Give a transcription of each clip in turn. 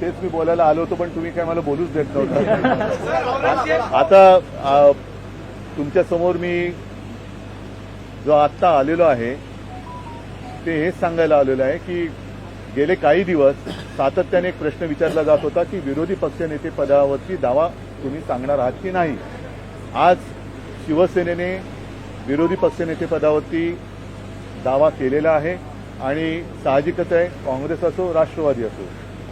तेच मी बोलायला आलो होतो पण तुम्ही काय मला बोलूच देत नव्हता. आता तुमच्यासमोर मी जो आत्ता आलेलो आहे ते हेच सांगायला आलेलो आहे की गेले काही दिवस सातत्याने एक प्रश्न विचारला जात होता की विरोधी पक्षनेते पदावरती दावा तुम्ही सांगणार आहात की नाही? आज शिवसेनेने विरोधी पक्षनेते पदावरती दावा केलेला आहे आणि साहजिकच आहे काँग्रेस असो राष्ट्रवादी असो.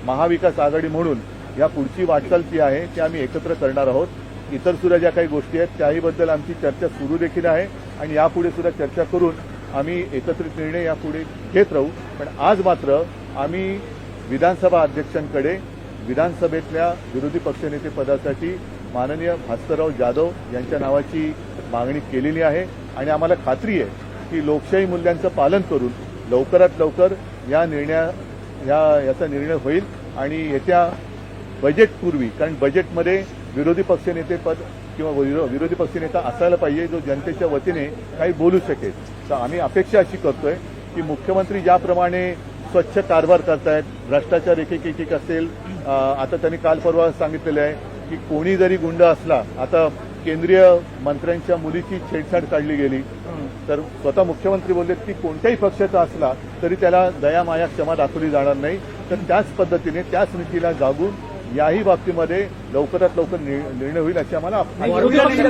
महाविकास आघाडी म्हणून या पुढची वाटचाल जी आहे ती आम्ही एकत्र करणार आहोत. इतर सुद्धा ज्या काही गोष्टी आहेत त्याहीबद्दल आमची चर्चा सुरू देखील आहे. आणि यापुढे सुद्धा चर्चा करून आम्ही एकत्रित निर्णय यापुढे घेत राहू. पण आज मात्र आम्ही विधानसभा अध्यक्षांकडे विधानसभेतल्या विरोधी पक्षनेते पदासाठी माननीय भास्करराव जाधव यांच्या नावाची मागणी केलेली आहे. आणि आम्हाला खात्री आहे की लोकशाही मूल्यांचं पालन करून लवकरात लवकर या निर्णया या याचा निर्णय होईल आणि येत्या बजेटपूर्वी कारण बजेटमध्ये विरोधी पक्षनेते पद किंवा विरोधी पक्षनेता असायला पाहिजे जो जनतेच्या वतीने काही बोलू शकेल. तर आम्ही अपेक्षा अशी करतोय की मुख्यमंत्री ज्याप्रमाणे स्वच्छ कारभार करतायत भ्रष्टाचार एक एक असेल आता त्यांनी काल परवा सांगितलेलं आहे की कोणी जरी गुंड असला आता केंद्रीय मंत्र्यांच्या मुलीची छेडछाड काढली गेली. तर स्वतः मुख्यमंत्री बोलले की कोणत्याही पक्षाचा असला तरी त्याला दया माया क्षमा दाखवली जाणार नाही. तर त्याच पद्धतीने त्याच नीतीला जागून याही बाबतीमध्ये लवकरात लवकर निर्णय होईल अशी आम्हाला